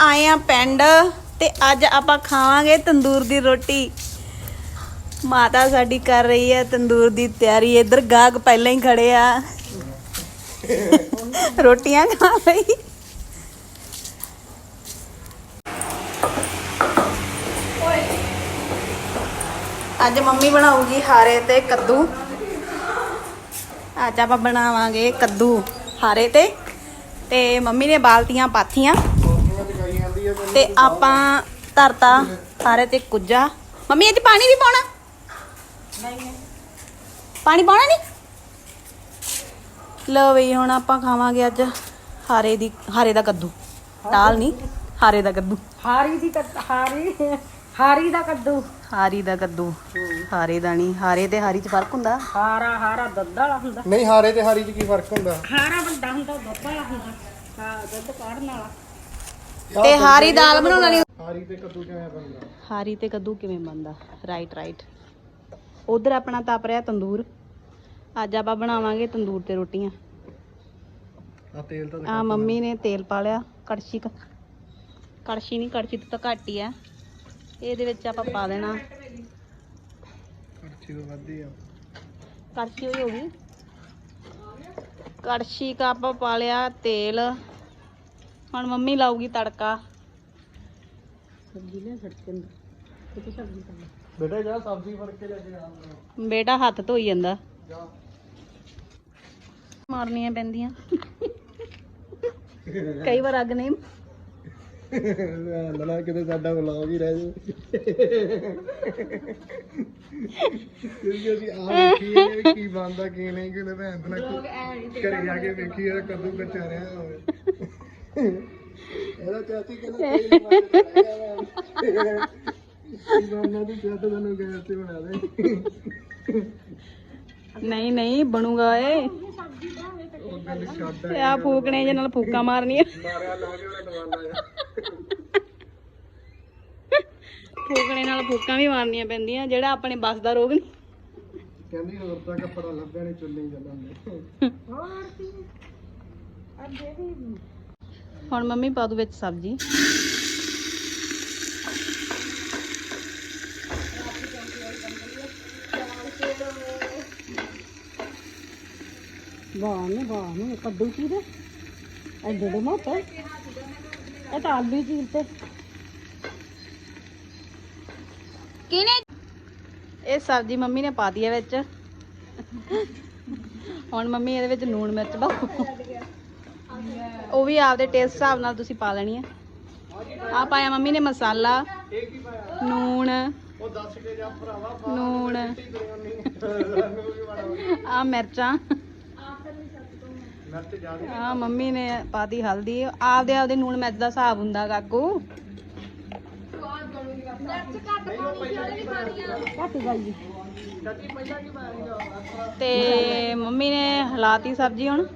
ਆਏ ਆ ਪਿੰਡ ਤੇ ਅੱਜ ਆਪਾਂ ਖਾਵਾਂਗੇ ਤੰਦੂਰ ਦੀ ਰੋਟੀ। ਮਾਤਾ ਸਾਡੀ ਕਰ ਰਹੀ ਹੈ ਤੰਦੂਰ ਦੀ ਤਿਆਰੀ। ਇੱਧਰ ਗਾਹਕ ਪਹਿਲਾਂ ਹੀ ਖੜੇ ਆ। ਰੋਟੀਆਂ ਖਾ ਲਈ। ਅੱਜ ਮੰਮੀ ਬਣਾਉਗੀ ਹਾਰੇ ਤੇ ਕੱਦੂ। ਅੱਜ ਆਪਾਂ ਬਣਾਵਾਂਗੇ ਕੱਦੂ, ਹਾਰੇ ਤੇ। ਤੇ ਮੰਮੀ ਨੇ ਬਾਲਟੀਆਂ ਪਾਥੀਆਂ। ਤੇ ਆਪਾਂ ਧਰਤਾ ਹਾਰੇ ਤੇ ਕੁੱਜਾ। ਮੰਮੀ ਇਹ 'ਚ ਪਾਣੀ ਵੀ ਪਾਉਣਾ? ਪਾਣੀ ਪਾਉਣਾ ਨਹੀਂ? ਲਓ ਬਈ ਹੁਣ ਆਪਾਂ ਖਾਵਾਂਗੇ ਅੱਜ ਹਾਰੇ ਦੀ ਹਾਰੇ ਦਾ ਕੱਦੂ। ਦਾਲ ਨਹੀਂ ਹਾਰੇ ਦਾ ਕੱਦੂ। ਹਾਰੀ ਦੀ ਹਾਰੀ ਹਾਰੀ ਦਾ ਕੱਦੂ। ਹਾਰੀ ਦਾ ਕੱਦੂ। ਹਾਰੇ ਦਾ ਨਹੀਂ ਹਾਰੇ ਤੇ ਹਾਰੀ 'ਚ ਫ਼ਰਕ ਹੁੰਦਾ। ਹਾਰਾ ਹਾਰਾ ਦੁੱਧ ਵਾਲਾ ਹੁੰਦਾ। ਨਹੀਂ ਹਾਰੇ ਤੇ ਹਾਰੀ ਚ ਕੀ ਫ਼ਰਕ ਹੁੰਦਾ? ਹਾਰਾ ਵੱਡਾ ਹੁੰਦਾ ਦੁੱਧ ਵਾਲਾ ਹੁੰਦਾ। ਹਾਂ ਦੁੱਧ ਕਾੜਨ ਵਾਲਾ। ਤੇ ਹਾਰੀ ਦਾਲ ਬਣਾਉਣਾ ਨਹੀਂ ਹਾਰੀ ਤੇ ਕੱਦੂ ਕਿਵੇਂ ਬਣਦਾ? ਹਾਰੀ ਤੇ ਕੱਦੂ ਕਿਵੇਂ ਬਣਦਾ? ਰਾਈਟ ਰਾਈਟ ਉਧਰ ਆਪਣਾ ਤਪ ਰਿਹਾ ਤੰਦੂਰ। ਅੱਜ ਆਪਾਂ ਬਣਾਵਾਂਗੇ ਤੰਦੂਰ ਤੇ ਰੋਟੀਆਂ। ਆ ਤੇਲ ਤਾਂ ਆ ਮੰਮੀ ਨੇ ਤੇਲ ਪਾ ਲਿਆ ਕੜਛੀ ਕੜਛੀ ਨਹੀਂ ਕੜਛੀ ਤੋਂ ਤਾਂ ਘੱਟ ਹੀ ਆ। ਇਹਦੇ ਵਿੱਚ ਆਪਾਂ ਪਾ ਦੇਣਾ। ਕੜਛੀ ਤੋਂ ਵੱਧ ਹੀ ਆ। ਕੜਛੀ ਹੋਈ ਹੋ ਗਈ ਕੜਛੀ ਕਾ ਆਪਾਂ ਪਾ ਲਿਆ ਤੇਲ। ਹੁਣ ਮੰਮੀ ਲਾਊਗੀ ਤੜਕਾ। ਸਬਜ਼ੀ ਲੈ ਸੜਕੇ ਅੰਦਰ। ਕਿਤੇ ਸਬਜ਼ੀ ਪਾ ਬੇਟਾ ਜਾ ਸਬਜ਼ੀ ਫੜ ਕੇ ਲੈ ਕੇ ਆ ਬੇਟਾ ਹੱਥ ਧੋਈ ਜਾਂਦਾ। ਜਾ। ਮਾਰਨੀਆਂ ਪੈਂਦੀਆਂ। ਕਈ ਵਾਰ ਅੱਗ ਨਹੀਂ। ਲਲਾ ਕਿਤੇ ਸਾਡਾ ਵਲੌਗ ਹੀ ਰਹਿ ਜਾਊ ਕਿਉਂਕਿ ਅਸੀਂ ਆ ਵੇਖੀ ਇਹਨੇ ਵੀ ਕੀ ਬਣਦਾ ਕੀ ਨਹੀਂ ਕਿਤੇ ਭੈਣ ਨਾ ਘਰੇ ਜਾ ਕੇ ਵੇਖੀ ਇਹ ਕੱਦੂ ਕੱਚਾ ਰਿਹਾ ਹੋਵੇ। ਇਹਦਾ ਚਾਚੀ ਕਹਿੰਦਾ ਤੇਲ ਮਾਰ ਕੇ ਰਹਿ ਗਿਆ ਉਹਨਾਂ ਦੀ ਚਾਟ ਤੁਹਾਨੂੰ ਗੈਸ ਤੇ ਬਣਾ ਦੇ। ਨਹੀਂ ਨਹੀਂ ਬਣੂਗਾ ਏ ਉਹ ਗੱਲ ਛੱਡ ਤੇ ਆ ਫੂਕਣੇ ਜੇ ਨਾਲ ਫੂਕਾਂ ਮਾਰਨੀਆਂ। ਮਾਰਿਆ ਲਾ ਕੇ ਉਹਨੇ ਦਵਾਨਾ ਫੂਕਣੇ ਨਾਲ ਫੂਕਾਂ ਵੀ ਮਾਰਨੀਆਂ ਪੈਂਦੀਆਂ ਜਿਹੜਾ ਆਪਣੇ ਬਸ ਦਾ ਰੋਗ ਨਹੀਂ। ਕਹਿੰਦੀ ਹੋਰ ਤਾਂ ਕੱਪੜਾ ਲੱਭਿਆ ਨਹੀਂ ਚੁੱਲ੍ਹੇ ਚੱਲਣ ਹੁਣ ਮੰਮੀ ਪਾ ਦੂ ਵਿੱਚ ਸਬਜ਼ੀ। ਵਾਹ ਨੇ ਵਾਹ ਨੇ ਕੱਦੂ ਕੀ ਦੇ ਐਡੇ ਦੇ ਮੋਟੇ ਇਹ ਤਾਂ ਆਲੂ ਚੀਰ ਤੇ। ਕਿਨੇ ਇਹ ਸਬਜ਼ੀ ਮੰਮੀ ਨੇ ਪਾ ਦਿੱਤੀ ਹੈ ਵਿੱਚ। ਹੁਣ ਮੰਮੀ ਇਹਦੇ ਵਿੱਚ ਲੂਣ ਮਿਰਚ ਪਾਓ। ਉਹ ਵੀ ਆਪਦੇ ਟੇਸਟ ਹਿਸਾਬ ਨਾਲ ਤੁਸੀਂ ਪਾ ਲੈਣੀ ਹੈ ਆ ਪਾਇਆ ਮੰਮੀ ਨੇ ਮਸਾਲਾ, ਨੂਣ ਨੂਣ ਆ ਮਿਰਚਾਂ। ਆ ਮੰਮੀ ਨੇ ਪਾਤੀ ਹਲਦੀ। ਆਪਦੇ ਆਪਦੇ ਨੂਣ ਮਿਰਚ ਦਾ ਹਿਸਾਬ ਹੁੰਦਾ ਗਾਗੂ ਤੇ ਮੰਮੀ ਨੇ ਹਲਾਤੀ ਸਬਜ਼ੀ ਹੁਣ।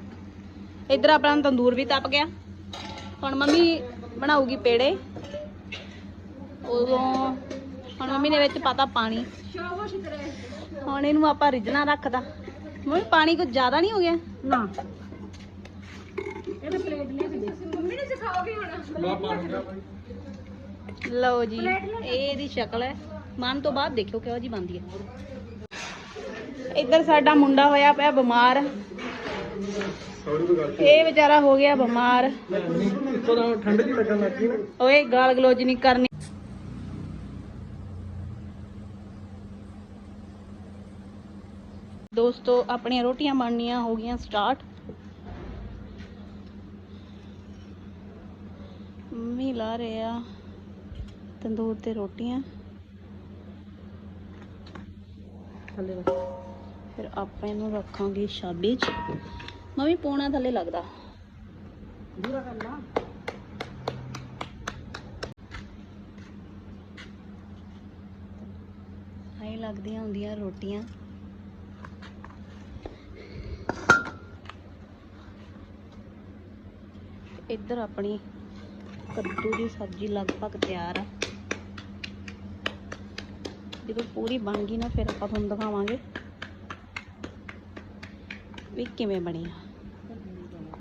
ਇੱਧਰ ਆਪਣਾ ਤੰਦੂਰ ਵੀ ਤਪ ਗਿਆ। ਹੁਣ ਮੰਮੀ ਬਣਾਊਗੀ ਪੇੜੇ। ਉਦੋਂ ਹੁਣ ਮੰਮੀ ਨੇ ਵਿੱਚ ਪਾਤਾ ਪਾਣੀ। ਹੁਣ ਇਹਨੂੰ ਆਪਾਂ ਰਿੱਝਣਾ ਰੱਖਦਾ। ਮੰਮੀ ਪਾਣੀ ਕੁਝ ਜ਼ਿਆਦਾ ਨਹੀਂ ਹੋ ਗਿਆ? ਨਾ। ਇਹਦੇ ਪਲੇਟ ਲੈ ਕੇ ਦੇ ਮੰਮੀ ਨੇ ਸਿਖਾਓਗੇ ਹੁਣ। ਲਓ ਜੀ ਇਹ ਇਹਦੀ ਸ਼ਕਲ ਹੈ। ਮਨ ਤੋਂ ਬਾਅਦ ਦੇਖਿਓ ਕਿਹੋ ਜੀ ਬਣਦੀ ਹੈ। ਇੱਧਰ ਸਾਡਾ ਮੁੰਡਾ ਹੋਇਆ ਪਿਆ ਬਿਮਾਰ। ਇਹ ਵਿਚਾਰਾ ਹੋ ਗਿਆ ਬਿਮਾਰ। ਥੋੜਾ ਠੰਡ ਜੀ ਲੱਗਣ ਲੱਗੀ ਨਾ ਓਏ ਗਾਲ ਗਲੋਚ ਨਹੀਂ ਕਰਨੀ। ਦੋਸਤੋ ਆਪਣੀਆਂ ਰੋਟੀਆਂ ਬਣਨੀਆਂ ਹੋ ਗਈਆਂ ਸਟਾਰਟ। ਮੰਮੀ ਲਾ ਰਹੇ ਆ ਤੰਦੂਰ ਤੇ ਰੋਟੀਆਂ। ਥੱਲੇ ਫਿਰ ਆਪਾਂ ਇਹਨੂੰ ਰੱਖਾਂਗੇ ਛਾਬੇ 'ਚ। ਮੰਮੀ ਪੋਣਾ ਥੱਲੇ ਲੱਗਦਾ। ਦੂਰਾ ਕਰਨਾ ਹਾਈ ਲੱਗਦੀਆਂ ਹੁੰਦੀਆਂ ਰੋਟੀਆਂ। ਇੱਧਰ ਆਪਣੀ ਕੱਦੂ ਦੀ ਸਬਜ਼ੀ ਲਗਭਗ ਤਿਆਰ ਆ। ਜਦੋਂ ਪੂਰੀ ਬਣ ਗਈ ਨਾ ਫਿਰ ਆਪਾਂ ਤੁਹਾਨੂੰ ਦਿਖਾਵਾਂਗੇ ਵੀ ਕਿਵੇਂ ਬਣੀ ਆ।